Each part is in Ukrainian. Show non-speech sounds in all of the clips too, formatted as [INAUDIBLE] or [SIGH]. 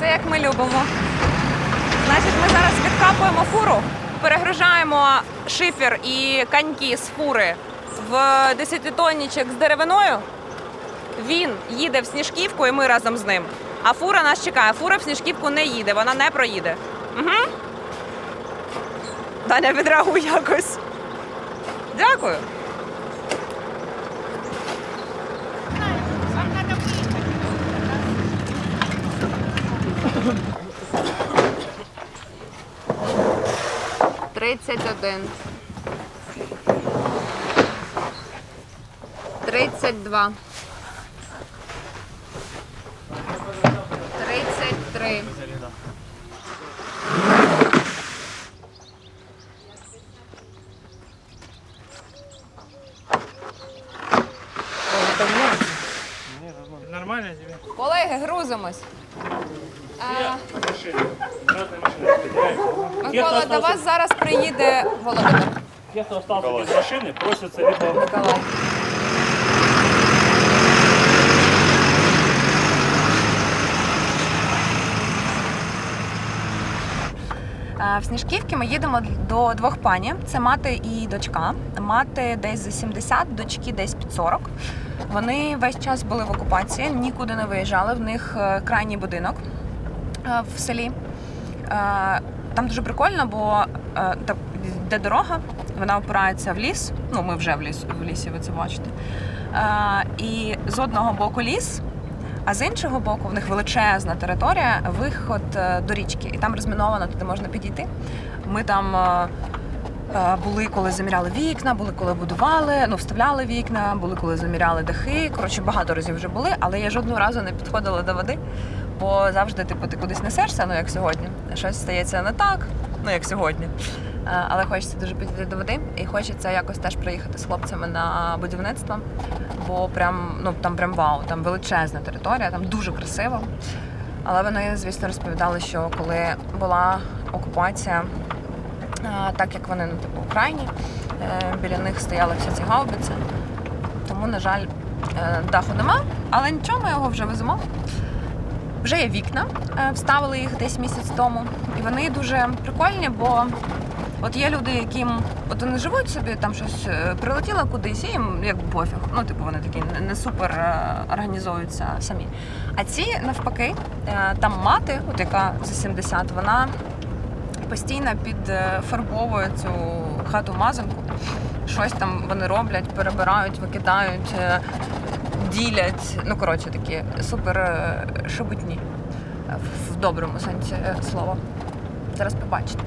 Все як ми любимо. Значить, ми зараз відкапуємо фуру, перегружаємо шифер і каньки з фури в 10-тоннічок з деревиною. Він їде в Сніжківку і ми разом з ним. А фура нас чекає. Фура в Сніжківку не їде, вона не проїде. Угу. Даня відреагуй якось. Дякую. Тридцять один. Тридцять два. Тридцять три. Нормально тебе? Колеги, грузимось. А, Разные Микола, до вас зараз приїде Володимир. Те, кто остался без машины, просятся либо Миколай. Е, В Сніжківці ми їдемо до двох пані. Це мати і дочка. Мати десь за 70, дочки десь під 40. Вони весь час були в окупації, нікуди не виїжджали. В них е, крайній будинок е, в селі. Е, Там дуже прикольно, бо е, так, де дорога, вона опирається в ліс. Ну, ми вже в, ліс, в лісі, ви це бачите. Е, І з одного боку ліс, а з іншого боку, в них величезна територія, виход до річки. І там розміновано, туди можна підійти. Ми там. Були, коли заміряли вікна, були, коли будували, ну вставляли вікна, були, коли заміряли дахи. Коротше, багато разів вже були, але я жодного разу не підходила до води, бо завжди, типу, ти кудись несешся, ну як сьогодні. Щось стається не так, ну як сьогодні. Е, Але хочеться дуже підійти до води, і хочеться якось теж приїхати з хлопцями на будівництво, бо прям ну там прям вау, там величезна територія, там дуже красиво. Але вони, звісно, розповідали, що коли була окупація, е, так як вони ну, типу, крайні, е, біля них стояли всі ці гаубиці. Тому, на жаль, даху нема, але нічого, ми його вже веземо. Вже є вікна, е, вставили їх десь місяць тому. І вони дуже прикольні, бо от є люди, яким от вони живуть собі, там щось е, прилетіло кудись, і їм як пофіг. Ну, типу, вони такі не- супер е, організовуються самі. А ці навпаки, там мати, от яка за 70, вона постійно підфарбовує цю хату мазанку. Щось там вони роблять, перебирають, викидають, ділять. Ну, коротше, такі супер е, шебутні е, в- доброму сенсі е, слова. Зараз побачите.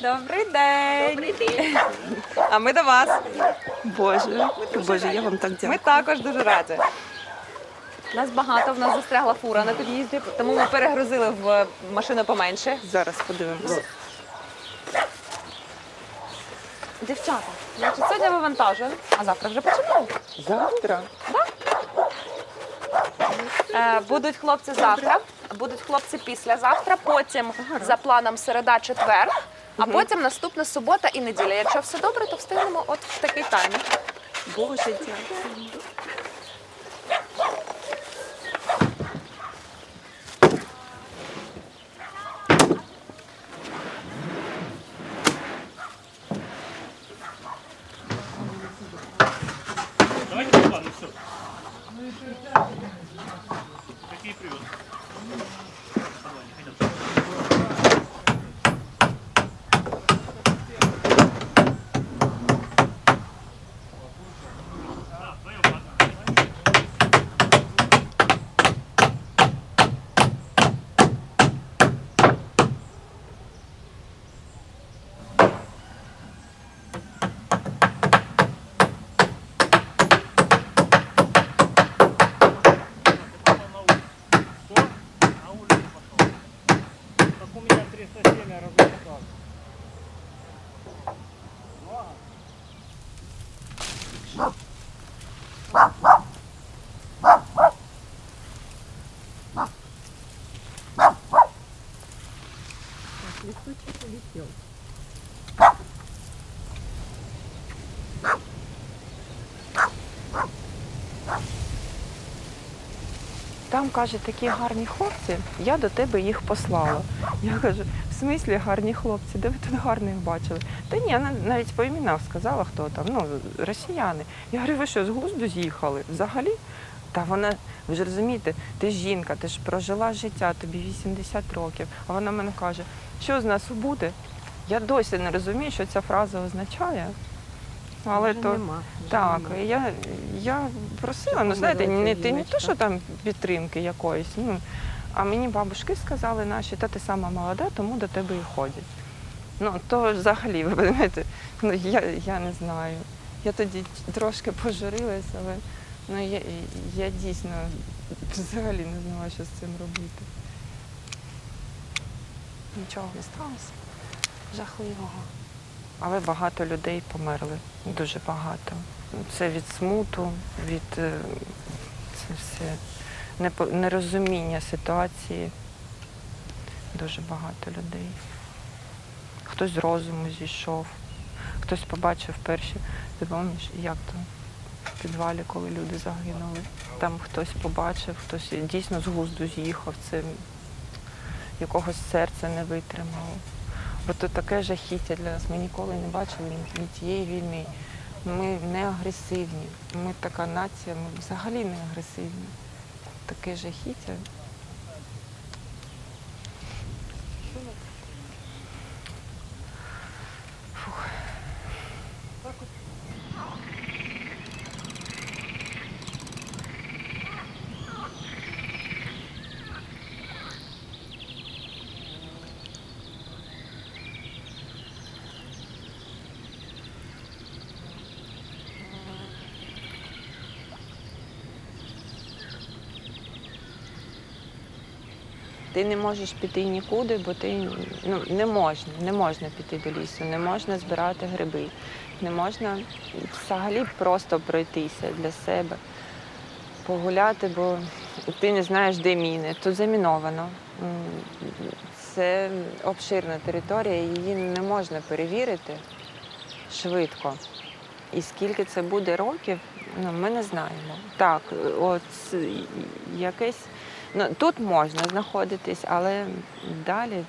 Добрий день! Добрий день! А ми до вас. Боже, Боже, я вам так дякую. Ми також дуже раді. Нас багато, в нас застрягла фура на під'їзді, тому ми перегрузили в машину поменше. Зараз подивимося. Дівчата, значить, сьогодні вивантажуємо, а завтра вже починаємо. Завтра. Е, будуть хлопці завтра, будуть хлопці післязавтра, потім за планом середа, четвер, а потім наступна субота і неділя. Якщо все добре, то встигнемо от в такий таймінг. Боже, дякую. Там каже, такі гарні хлопці, я до тебе їх послала. Я кажу, в смислі гарні хлопці, де ви тут гарних бачили? Та ні, вона навіть по іменах сказала, хто там, ну, росіяни. Я говорю, ви що, з глузду з'їхали? Взагалі? Та вона, ви ж розумієте, ти жінка, ти ж прожила життя, тобі 80 років. А вона мене каже, що з нас буде? Я досі не розумію, що ця фраза означає. Але Вже то нема, вже так, нема. я, я просила, ну знаєте, не, ти не то, що там підтримки якоїсь. Ну, а мені бабушки сказали наші, та ти сама молода, тому до тебе і ходять. Ну, то взагалі, ви розумієте, ну я, я не знаю. Я тоді трошки пожурилась, але ну, я, я дійсно взагалі не знала, що з цим робити. Нічого не сталося жахливого. Але багато людей померли, дуже багато. Це від смуту, від е, це все нерозуміння ситуації. Дуже багато людей. Хтось з розуму зійшов, хтось побачив перші. Ти пам'ятаєш, як там в підвалі, коли люди загинули. Там хтось побачив, хтось дійсно з глузду з'їхав, це якогось серце не витримало. Бо то таке жахіття для нас. Ми ніколи не бачили ні, тієї війни. Ми не агресивні. Ми така нація, ми взагалі не агресивні. Таке жахіття. Ти не можеш піти нікуди, бо ти ну, не можна, не можна піти до лісу, не можна збирати гриби, не можна взагалі просто пройтися для себе, погуляти, бо ти не знаєш, де міни. Тут заміновано. Це обширна територія, її не можна перевірити швидко. І скільки це буде років, ну, ми не знаємо. Так, от якесь Ну, тут можна знаходитись, але далі,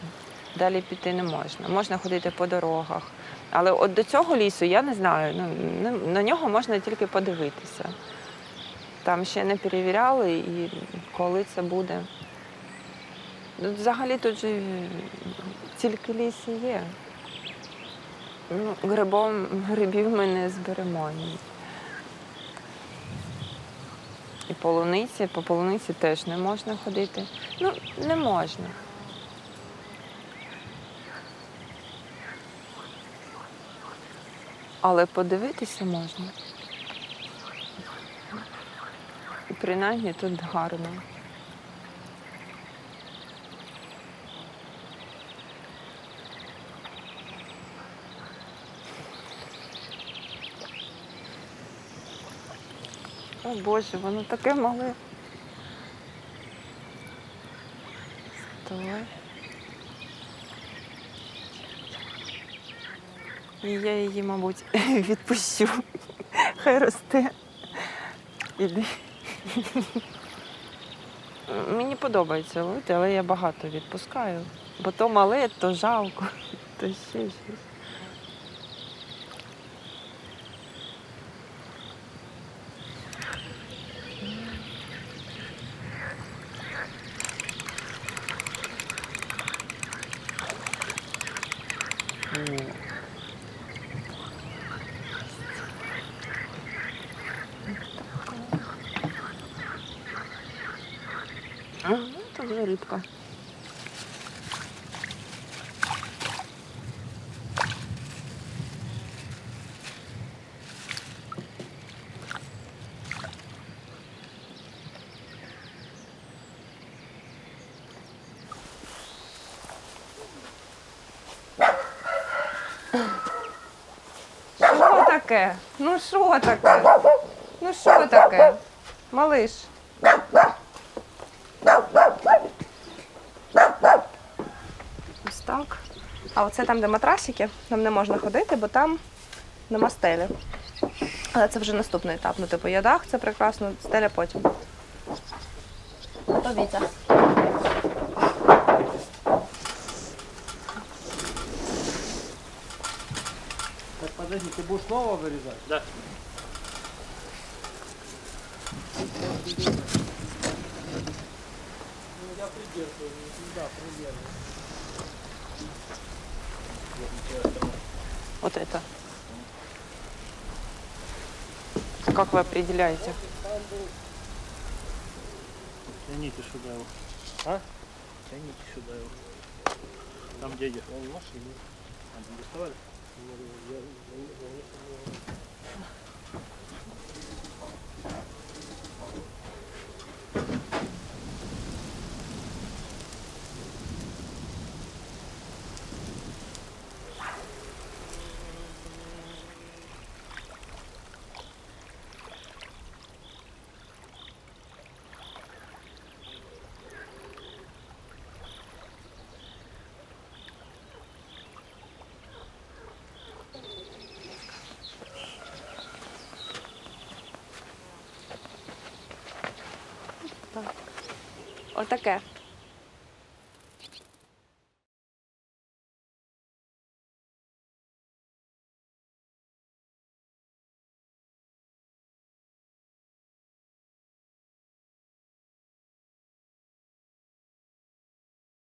далі піти не можна. Можна ходити по дорогах. Але от до цього лісу я не знаю. Ну, на- нього можна тільки подивитися. Там ще не перевіряли і коли це буде. Ну, Взагалі тут же тільки ліс і є. Ну, грибом, грибів ми не зберемо. І полуниці, по полуниці теж не можна ходити. Ну, не можна. Але подивитися можна. І принаймні тут гарно. О Боже, воно таке мале. Стой. І я її, мабуть, [LAUGHS] відпущу. Хай росте. Іди. Мені подобається ловити, але я багато відпускаю. Бо то мале, то жалко, [LAUGHS] то ще щось. Це вже рибка. Що таке? Ну що таке? Ну що таке? Малиш. Ось так. А оце там, де матрасики, там не можна ходити, бо там нема стелі. Але це вже наступний етап. Ну, типу, є дах, це прекрасно, стеля потім. Повітря. Так, подожди, ты будешь снова вырезать? Да. Ну, я придерживаю, да, примерно. Вот это. Как вы определяете? Тяните сюда его. А? Тяните сюда его. Там дядя. Он в машине. А, не доставали? Отаке.